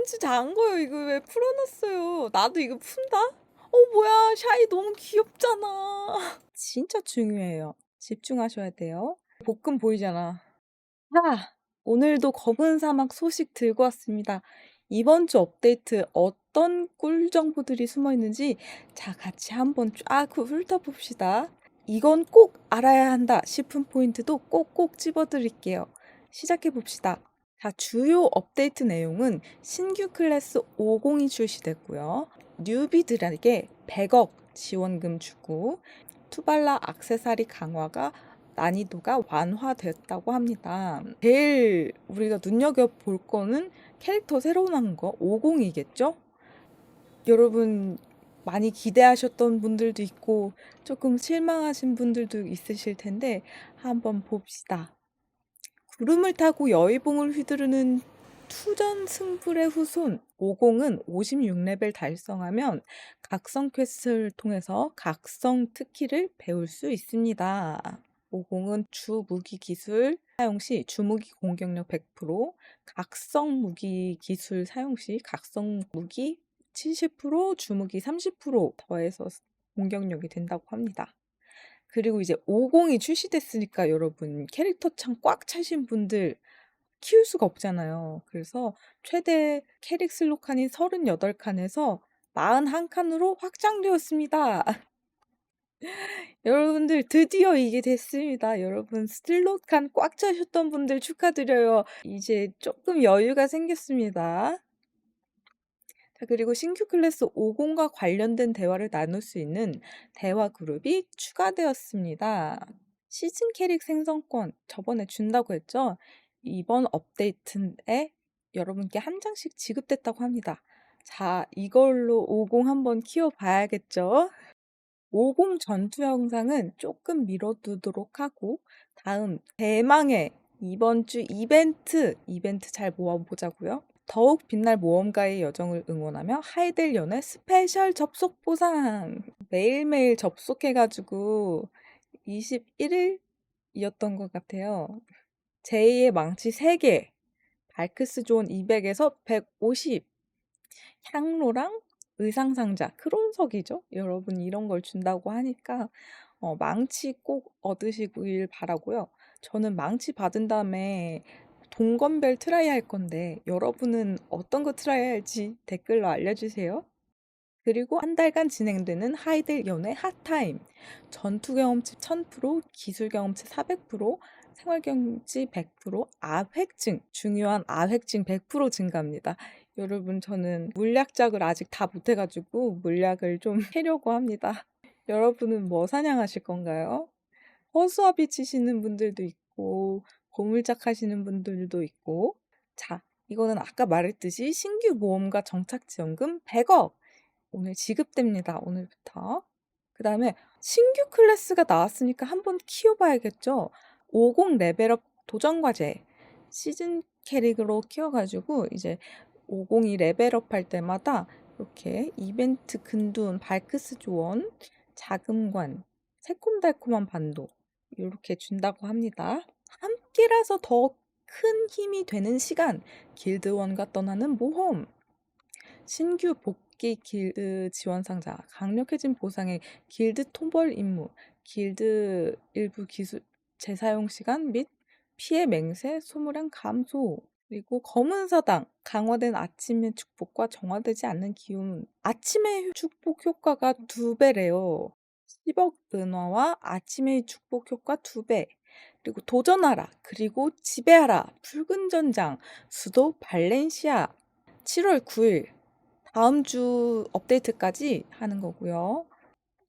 한주잔 거예요. 이거 왜 풀어놨어요? 나도 이거 푼다? 어, 뭐야. 샤이 너무 귀엽잖아. 진짜 중요해요. 집중하셔야 돼요. 볶음 보이잖아. 아, 오늘도 검은 사막 소식 들고 왔습니다. 이번 주 업데이트 어떤 꿀 정보들이 숨어 있는지 자, 같이 한번 쫙 훑어봅시다. 이건 꼭 알아야 한다 싶은 포인트도 꼭꼭 집어드릴게요. 시작해 봅시다. 자, 주요 업데이트 내용은 신규 클래스 50이 출시됐고요. 뉴비들에게 100억 지원금 주고 투발라 악세사리 강화가 난이도가 완화됐다고 합니다. 제일 우리가 눈여겨볼 거는 캐릭터 새로 나온 거 50이겠죠? 여러분 많이 기대하셨던 분들도 있고 조금 실망하신 분들도 있으실 텐데 한번 봅시다. 구름을 타고 여의봉을 휘두르는 투전 승불의 후손 50은 56레벨 달성하면 각성 퀘스트를 통해서 각성 특기를 배울 수 있습니다. 50은 주 무기 기술 사용 시 주무기 공격력 100%, 각성 무기 기술 사용 시 각성 무기 70%, 주무기 30% 더해서 공격력이 된다고 합니다. 그리고 이제 50이 출시됐으니까 여러분 캐릭터 창 꽉 차신 분들 키울 수가 없잖아요. 그래서 최대 캐릭 슬롯 칸이 38칸에서 41칸으로 확장되었습니다. 여러분들 드디어 이게 됐습니다. 여러분 슬롯 칸 꽉 차셨던 분들 축하드려요. 이제 조금 여유가 생겼습니다. 자, 그리고 신규 클래스 50과 관련된 대화를 나눌 수 있는 대화 그룹이 추가되었습니다. 시즌 캐릭 생성권 저번에 준다고 했죠? 이번 업데이트에 여러분께 한 장씩 지급됐다고 합니다. 자, 이걸로 50 한번 키워봐야겠죠? 50 전투 영상은 조금 미뤄두도록 하고 다음 대망의 이번 주 이벤트 이벤트 잘 모아보자고요. 더욱 빛날 모험가의 여정을 응원하며 하이델연의 스페셜 접속 보상 매일매일 접속해가지고 21일이었던 것 같아요. 제2의 망치 3개, 발크스 존 200에서 150, 향로랑 의상 상자, 크론석이죠. 여러분 이런 걸 준다고 하니까 어, 망치 꼭 얻으시길 바라고요. 저는 망치 받은 다음에 동건별 트라이 할 건데 여러분은 어떤 거 트라이 할지 댓글로 알려주세요. 그리고 한 달간 진행되는 하이델 연애 핫타임 전투 경험치 1000%, 기술 경험치 400%, 생활 경험치 100%, 아획증 중요한 아획증 100% 증가합니다. 여러분 저는 물약작을 아직 다 못해가지고 물약을 좀 캐려고 합니다. 여러분은 뭐 사냥하실 건가요? 허수아비 치시는 분들도 있고 고물작 하시는 분들도 있고 자 이거는 아까 말했듯이 신규 모험가 정착지원금 100억 오늘 지급됩니다. 오늘부터 그 다음에 신규 클래스가 나왔으니까 한번 키워봐야겠죠. 50 레벨업 도전과제 시즌 캐릭으로 키워가지고 이제 50이 레벨업 할 때마다 이렇게 이벤트 근둔, 발크스 조언, 자금관, 새콤달콤한 반도 이렇게 준다고 합니다. 함께라서 더 큰 힘이 되는 시간, 길드원과 떠나는 모험, 신규 복귀 길드 지원 상자, 강력해진 보상의 길드 토벌 임무, 길드 일부 기술 재사용 시간 및 피해 맹세, 소모량 감소, 그리고 검은 사당, 강화된 아침의 축복과 정화되지 않는 기운. 아침의 축복 효과가 두 배래요. 10억 은화와 아침의 축복 효과 두 배. 그리고 도전하라. 그리고 지배하라. 붉은 전장. 수도 발렌시아. 7월 9일. 다음 주 업데이트까지 하는 거고요.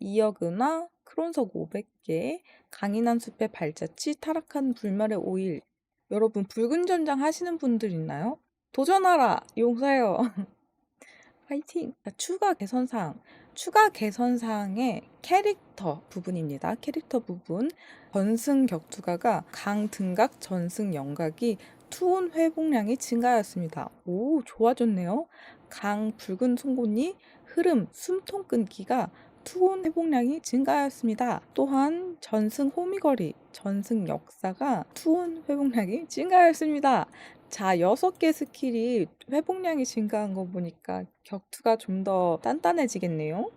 2억 은화, 크론석 500개, 강인한 숲의 발자취, 타락한 불멸의 오일. 여러분 붉은 전장 하시는 분들 있나요? 도전하라! 용서해요. 파이팅! 자, 추가 개선사항. 추가 개선 사항의 캐릭터 부분입니다. 캐릭터 부분. 전승 격투가가 강 등각 전승 영각이 투혼 회복량이 증가하였습니다. 오, 좋아졌네요. 강 붉은 송곳니, 흐름, 숨통 끊기가 투혼 회복량이 증가하였습니다. 또한 전승 호미거리, 전승 역사가 투혼 회복량이 증가하였습니다. 자, 6개 스킬이 회복량이 증가한 거 보니까 격투가 좀 더 단단해지겠네요.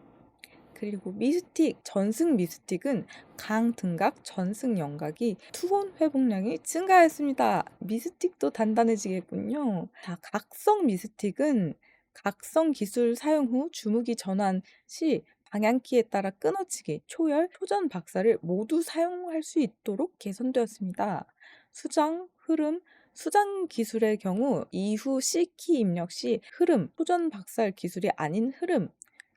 그리고 미스틱, 전승 미스틱은 강 등각, 전승 영각이 투혼 회복량이 증가했습니다. 미스틱도 단단해지겠군요. 자, 각성 미스틱은 각성 기술 사용 후 주무기 전환 시 방향키에 따라 끊어치기, 초열, 초전 박사를 모두 사용할 수 있도록 개선되었습니다. 수정, 흐름, 수장 기술의 경우 이후 C키 입력 시 흐름, 초전 박살 기술이 아닌 흐름,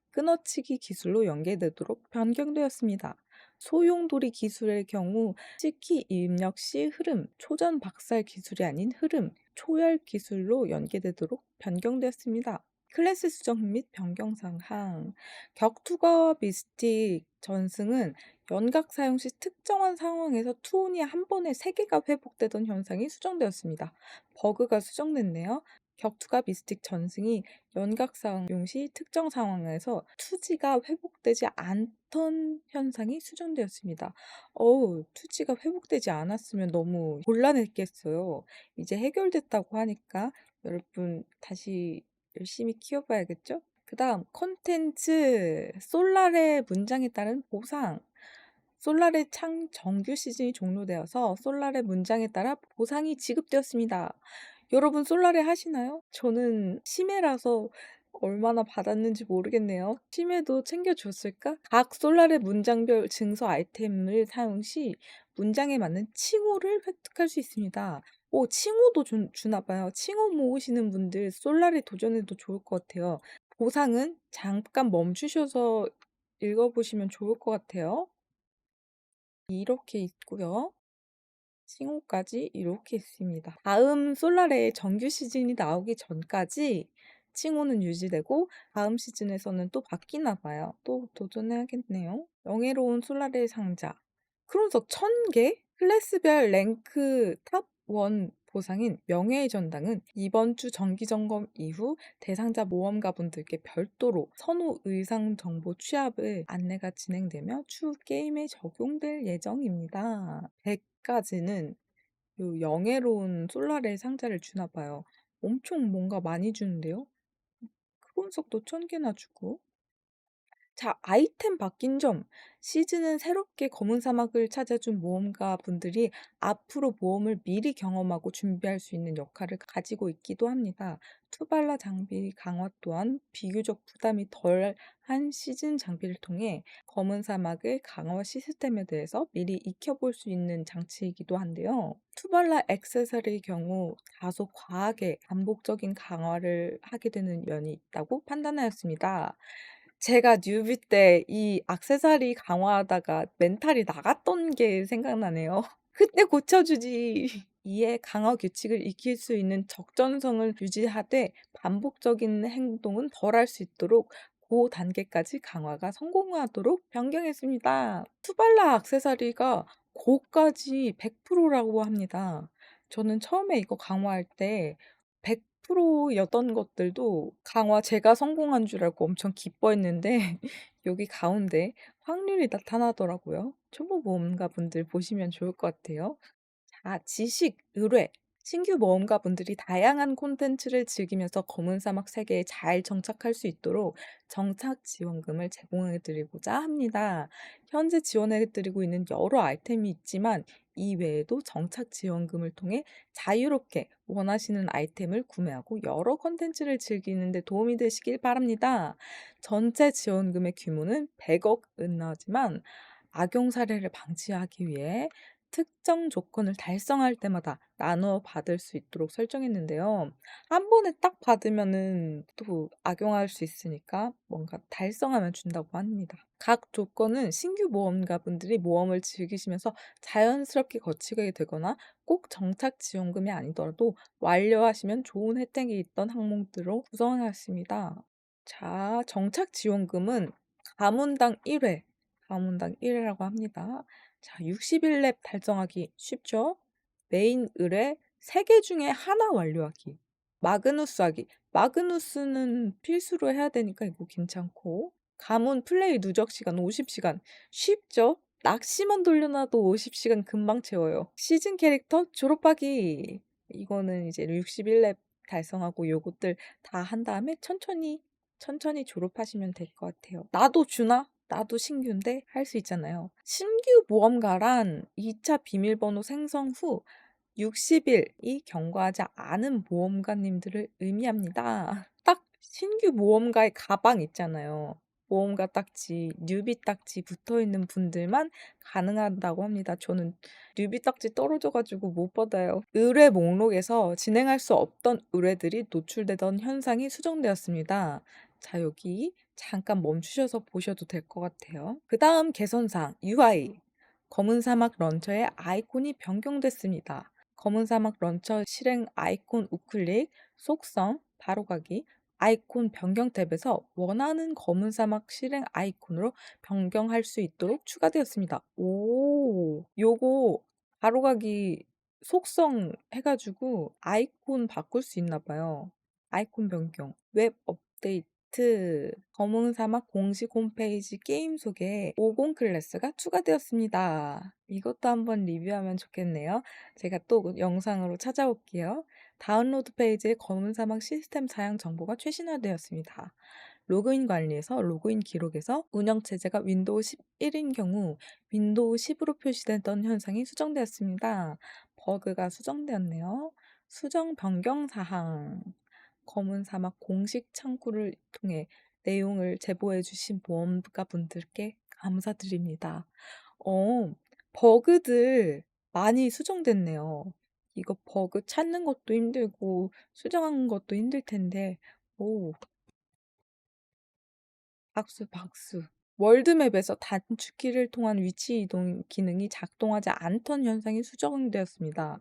끊어치기 기술로 연계되도록 변경되었습니다. 소용돌이 기술의 경우 C키 입력 시 흐름, 초전 박살 기술이 아닌 흐름, 초열 기술로 연계되도록 변경되었습니다. 클래스 수정 및 변경 사항 격투거 미스틱 전승은 연각 사용 시 특정한 상황에서 투혼이 한 번에 3개가 회복되던 현상이 수정되었습니다. 버그가 수정됐네요. 격투가 미스틱 전승이 연각 사용 시 특정 상황에서 투지가 회복되지 않던 현상이 수정되었습니다. 어우, 투지가 회복되지 않았으면 너무 곤란했겠어요. 이제 해결됐다고 하니까 여러분 다시 열심히 키워봐야겠죠? 그 다음 콘텐츠 솔라의 문장에 따른 보상 솔라의 창 정규 시즌이 종료되어서 솔라의 문장에 따라 보상이 지급되었습니다. 여러분 솔라레 하시나요? 저는 심해라서 얼마나 받았는지 모르겠네요. 심해도 챙겨줬을까? 각 솔라레 문장별 증서 아이템을 사용 시 문장에 맞는 칭호를 획득할 수 있습니다. 오, 칭호도 주, 주나 봐요. 칭호 모으시는 분들 솔라레 도전해도 좋을 것 같아요. 보상은 잠깐 멈추셔서 읽어보시면 좋을 것 같아요. 이렇게 있고요. 칭호까지 이렇게 있습니다. 다음 솔라레의 정규 시즌이 나오기 전까지 칭호는 유지되고 다음 시즌에서는 또 바뀌나 봐요. 또 도전해야겠네요. 명예로운 솔라레 상자. 크론석 1000개? 클래스별 랭크 탑 1 보상인 명예의 전당은 이번 주 정기 점검 이후 대상자 모험가분들께 별도로 선호 의상 정보 취합을 안내가 진행되며 추후 게임에 적용될 예정입니다. 100까지는 요 영예로운 솔라레 상자를 주나 봐요. 엄청 뭔가 많이 주는데요. 크론석도 1000개나 주고 자, 아이템 바뀐 점. 시즌은 새롭게 검은 사막을 찾아준 모험가 분들이 앞으로 모험을 미리 경험하고 준비할 수 있는 역할을 가지고 있기도 합니다. 투발라 장비 강화 또한 비교적 부담이 덜한 시즌 장비를 통해 검은 사막의 강화 시스템에 대해서 미리 익혀볼 수 있는 장치이기도 한데요. 투발라 액세서리의 경우 다소 과하게 반복적인 강화를 하게 되는 면이 있다고 판단하였습니다. 제가 뉴비 때 이 액세서리 강화하다가 멘탈이 나갔던 게 생각나네요. 그때 고쳐 주지. 이에 강화 규칙을 익힐 수 있는 적정성을 유지하되 반복적인 행동은 덜할 수 있도록 고 단계까지 강화가 성공하도록 변경했습니다. 투발라 액세서리가 고까지 100%라고 합니다. 저는 처음에 이거 강화할 때 100%였던 것들도 강화 제가 성공한 줄 알고 엄청 기뻐했는데 여기 가운데 확률이 나타나더라고요. 초보 모험가 분들 보시면 좋을 것 같아요. 자, 지식, 의뢰. 신규 모험가분들이 다양한 콘텐츠를 즐기면서 검은 사막 세계에 잘 정착할 수 있도록 정착 지원금을 제공해 드리고자 합니다. 현재 지원해 드리고 있는 여러 아이템이 있지만 이 외에도 정착 지원금을 통해 자유롭게 원하시는 아이템을 구매하고 여러 콘텐츠를 즐기는 데 도움이 되시길 바랍니다. 전체 지원금의 규모는 100억 은하지만 악용 사례를 방지하기 위해 특정 조건을 달성할 때마다 나누어 받을 수 있도록 설정했는데요. 한 번에 딱 받으면은 또 악용할 수 있으니까 뭔가 달성하면 준다고 합니다. 각 조건은 신규 모험가분들이 모험을 즐기시면서 자연스럽게 거치게 되거나 꼭 정착 지원금이 아니더라도 완료하시면 좋은 혜택이 있던 항목들로 구성하였습니다. 자, 정착 지원금은 가문당 1회, 가문당 1회라고 합니다. 자, 60일 랩 달성하기 쉽죠? 메인 의뢰 3개 중에 하나 완료하기. 마그누스 하기. 마그누스는 필수로 해야 되니까 이거 괜찮고. 가문 플레이 누적 시간 50시간. 쉽죠? 낚시만 돌려놔도 50시간 금방 채워요. 시즌 캐릭터 졸업하기. 이거는 이제 61렙 달성하고 요것들 다 한 다음에 천천히 천천히 졸업하시면 될 것 같아요. 나도 주나? 나도 신규인데 할 수 있잖아요. 신규 모험가란 2차 비밀번호 생성 후 60일이 경과하지 않은 모험가님들을 의미합니다. 딱 신규 모험가의 가방 있잖아요. 모험가 딱지, 뉴비 딱지 붙어 있는 분들만 가능하다고 합니다. 저는 뉴비 딱지 떨어져가지고 못 받아요. 의뢰 목록에서 진행할 수 없던 의뢰들이 노출되던 현상이 수정되었습니다. 자, 여기 잠깐 멈추셔서 보셔도 될 것 같아요. 그 다음 개선사항 UI. 검은 사막 런처의 아이콘이 변경됐습니다. 검은 사막 런처 실행 아이콘 우클릭, 속성, 바로가기, 아이콘 변경 탭에서 원하는 검은 사막 실행 아이콘으로 변경할 수 있도록 추가되었습니다. 오, 요거 바로가기 속성 해가지고 아이콘 바꿀 수 있나 봐요. 아이콘 변경, 웹 업데이트, 검은 사막 공식 홈페이지 게임 속에 50 클래스가 추가되었습니다. 이것도 한번 리뷰하면 좋겠네요. 제가 또 영상으로 찾아올게요. 다운로드 페이지에 검은 사막 시스템 사양 정보가 최신화되었습니다. 로그인 관리에서 로그인 기록에서 운영체제가 윈도우 11인 경우 윈도우 10으로 표시되던 현상이 수정되었습니다. 버그가 수정되었네요. 수정 변경 사항. 검은 사막 공식 창구를 통해 내용을 제보해 주신 모험가 분들께 감사드립니다. 어, 버그들 많이 수정됐네요. 이거 버그 찾는 것도 힘들고 수정하는 것도 힘들 텐데, 오, 박수, 박수. 월드맵에서 단축키를 통한 위치 이동 기능이 작동하지 않던 현상이 수정되었습니다.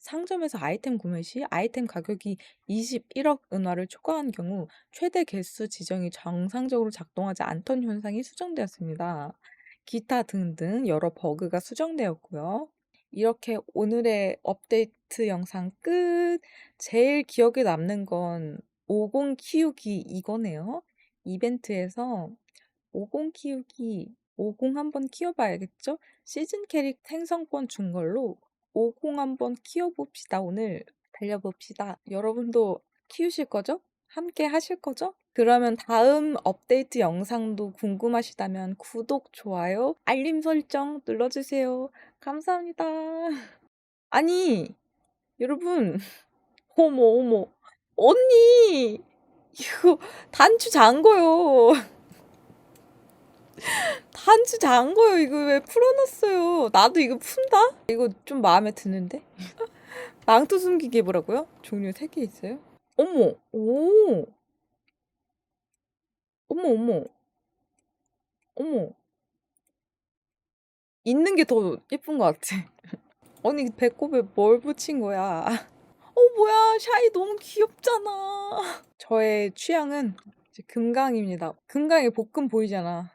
상점에서 아이템 구매 시 아이템 가격이 21억 은화를 초과한 경우 최대 개수 지정이 정상적으로 작동하지 않던 현상이 수정되었습니다. 기타 등등 여러 버그가 수정되었고요. 이렇게 오늘의 업데이트 영상 끝. 제일 기억에 남는 건 50 키우기 이거네요. 이벤트에서 50 키우기 50 한번 키워봐야겠죠? 시즌 캐릭 생성권 준 걸로 50 한번 키워봅시다. 오늘 달려봅시다. 여러분도 키우실 거죠? 함께 하실 거죠? 그러면 다음 업데이트 영상도 궁금하시다면 구독, 좋아요, 알림 설정 눌러주세요. 감사합니다. 아니, 여러분, 어머, 어머, 언니, 이거 단추 잔 거요. 단추 잔 거요. 이거 왜 풀어놨어요? 나도 이거 푼다? 이거 좀 마음에 드는데? 망토 숨기기 뭐라고요? 종류 3개 있어요? 어머, 오, 어머, 어머, 어머. 있는 게 더 예쁜 것 같아. 언니 배꼽에 뭘 붙인 거야? 어, 뭐야, 샤이 너무 귀엽잖아. 저의 취향은 금강입니다. 금강의 볶음 보이잖아.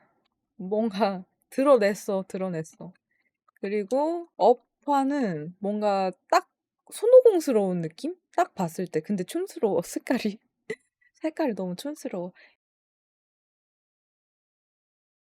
뭔가 드러냈어, 드러냈어. 그리고 업화는 뭔가 딱 손오공스러운 느낌? 딱 봤을 때. 근데 촌스러워, 색깔이. 색깔이 너무 촌스러워.